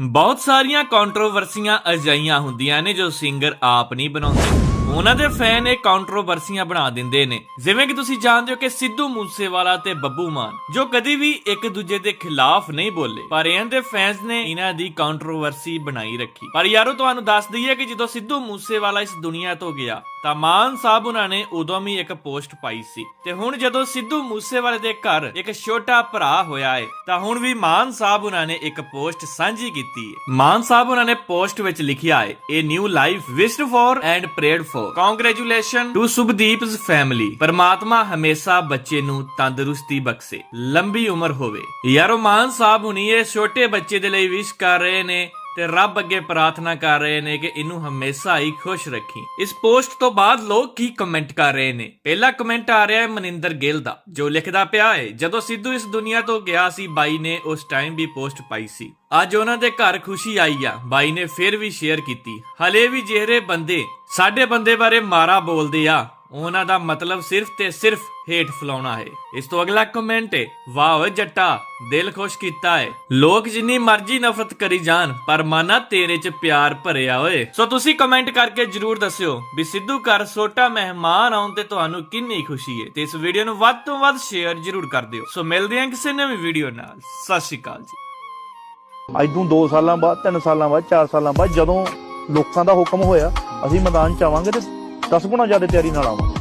ਬਹੁਤ ਸਾਰੀਆਂ ਕੰਟਰੋਵਰਸੀਆਂ ਅਜਾਈਆਂ ਹੁੰਦੀਆਂ ਨੇ ਜੋ ਸਿੰਗਰ ਆਪ ਨਹੀਂ ਬਣਾਉਂਦੇ। ਉਹਨਾਂ ਦੇ ਫੈਨ ਇਹ ਕੰਟਰੋਵਰਸੀਆਂ ਬਣਾ ਦਿੰਦੇ ਨੇ। ਜਿਵੇਂ ਕਿ ਤੁਸੀਂ ਜਾਣਦੇ ਹੋ ਕਿ ਸਿੱਧੂ ਮੂਸੇਵਾਲਾ ਤੇ ਬੱਬੂ ਮਾਨ, ਜੋ ਕਦੀ ਵੀ ਇੱਕ ਦੂਜੇ ਦੇ ਖਿਲਾਫ ਨਹੀਂ ਬੋਲੇ। ਪਰ ਇਹਨਾਂ ਦੇ ਫੈਨਸ ਨੇ ਇਹਨਾਂ ਦੀ ਕੰਟਰੋਵਰਸੀ ਬਣਾਈ ਰੱਖੀ। ਪਰ ਯਾਰੋ, ਤੁਹਾਨੂੰ ਦੱਸ ਦਈਏ ਕਿ ਜਦੋਂ ਸਿੱਧੂ ਮੂਸੇਵਾਲਾ ਇਸ ਦੁਨੀਆ ਤੋਂ ਗਿਆ, ਤਾਂ ਮਾਨ ਸਾਹਿਬ ਉਹਨਾਂ ਨੇ ਉਦੋਂ ਵੀ ਇੱਕ ਪੋਸਟ ਪਾਈ ਸੀ। ਤੇ ਹੁਣ ਜਦੋਂ ਸਿੱਧੂ ਮੂਸੇਵਾਲੇ ਦੇ ਘਰ ਇੱਕ ਛੋਟਾ ਭਰਾ ਹੋਇਆ ਹੈ ਤਾਂ ਹੁਣ ਵੀ ਮਾਨ ਸਾਹਿਬ ਉਹਨਾਂ ਨੇ ਇੱਕ ਪੋਸਟ ਸਾਂਝੀ ਕੀਤੀ ਹੈ ਮਾਨ ਸਾਹਿਬ ਉਹਨਾਂ ਨੇ ਪੋਸਟ ਵਿੱਚ ਲਿਖਿਆ ਹੈ ਇਹ new life wished for and prayed for congratulation to ਸੁਭਦੀਪਸ family ਪਰਮਾਤਮਾ ਹਮੇਸ਼ਾ ਬੱਚੇ ਨੂੰ ਤੰਦਰੁਸਤੀ ਬਖਸ਼ੇ ਲੰਬੀ ਉਮਰ ਹੋਵੇ ਯਾਰੋ ਮਾਨ ਸਾਹਿਬ ਹੁਣੀ ਇਹ ਛੋਟੇ ਬੱਚੇ ਦੇ ਲਈ ਵਿਸ਼ ਕਰ ਰਹੇ ਨੇ ਤੇ ਰੱਬ ਅੱਗੇ ਪ੍ਰਾਰਥਨਾ ਕਰ ਰਹੇ ਨੇ ਕਿ ਇਹਨੂੰ ਹਮੇਸ਼ਾ ਹੀ ਖੁਸ਼ ਰੱਖੀ। ਇਸ ਪੋਸਟ ਤੋਂ ਬਾਅਦ ਲੋਕ ਕੀ ਕਮੈਂਟ ਕਰ ਰਹੇ ਨੇ? ਪਹਿਲਾ ਕਮੈਂਟ ਆ ਰਿਹਾ ਹੈ ਮਨਿੰਦਰ ਗਿੱਲ ਦਾ, ਜੋ ਲਿਖਦਾ ਪਿਆ ਹੈ, ਜਦੋਂ ਸਿੱਧੂ ਇਸ ਦੁਨੀਆ ਤੋਂ ਗਿਆ ਸੀ, ਬਾਈ ਨੇ ਉਸ ਟਾਈਮ ਵੀ ਪੋਸਟ ਪਾਈ ਸੀ। ਅੱਜ ਉਹਨਾਂ ਦੇ ਘਰ ਖੁਸ਼ੀ ਆਈ ਆ, ਬਾਈ ਨੇ ਫਿਰ ਵੀ ਸ਼ੇਅਰ ਕੀਤੀ। ਹਲੇ ਵੀ ਜਿਹੜੇ ਬੰਦੇ ਸਾਡੇ ਬੰਦੇ ਬਾਰੇ ਮਾਰਾ ਬੋਲਦੇ ਆ ਉਹਨਾਂ ਦਾ ਮਤਲਬ ਸਿਰਫ ਤੇ ਸਿਰਫ ਹੇਟ ਫਲਾਉਣਾ ਹੈ। ਇਸ ਤੋਂ ਅਗਲਾ ਕਮੈਂਟ ਹੈ, ਵਾਹ ਜੱਟਾ, ਦਿਲ ਖੁਸ਼ ਕੀਤਾ ਹੈ। ਲੋਕ ਜਿੰਨੀ ਮਰਜ਼ੀ ਨਫ਼ਰਤ ਕਰੀ ਜਾਣ, ਪਰ ਮਾਨਾ ਤੇਰੇ 'ਚ ਪਿਆਰ ਭਰਿਆ ਓਏ। ਸੋ ਤੁਸੀਂ ਕਮੈਂਟ ਕਰਕੇ ਜਰੂਰ ਦੱਸਿਓ ਵੀ ਸਿੱਧੂ ਘਰ ਛੋਟਾ ਮਹਿਮਾਨ ਆਉਣ ਤੇ ਤੁਹਾਨੂੰ ਕਿੰਨੀ ਖੁਸ਼ੀ ਹੈ। ਤੇ ਇਸ ਵੀਡੀਓ ਨੂੰ ਵੱਧ ਤੋਂ ਵੱਧ ਸ਼ੇਅਰ ਜਰੂਰ ਕਰ ਦਿਓ। ਸੋ ਮਿਲਦੇ ਹਾਂ ਕਿਸੇ ਨਵੀਂ ਵੀਡੀਓ ਨਾਲ। ਸਤਿ ਸ਼੍ਰੀ ਅਕਾਲ ਜੀ। ਅੱਜ ਤੋਂ 2 ਸਾਲਾਂ ਬਾਅਦ 3 ਸਾਲਾਂ ਬਾਅਦ 4 ਸਾਲਾਂ ਬਾਅਦ ਜਦੋਂ ਲੋਕਾਂ ਦਾ ਹੁਕਮ ਹੋਇਆ, ਅਸੀਂ ਮੈਦਾਨ ਚ ਆਵਾਂਗੇ ਤੇ 10 ਗੁਣਾ ਜ਼ਿਆਦਾ ਤਿਆਰੀ ਨਾਲ ਆਵਾਂਗੇ।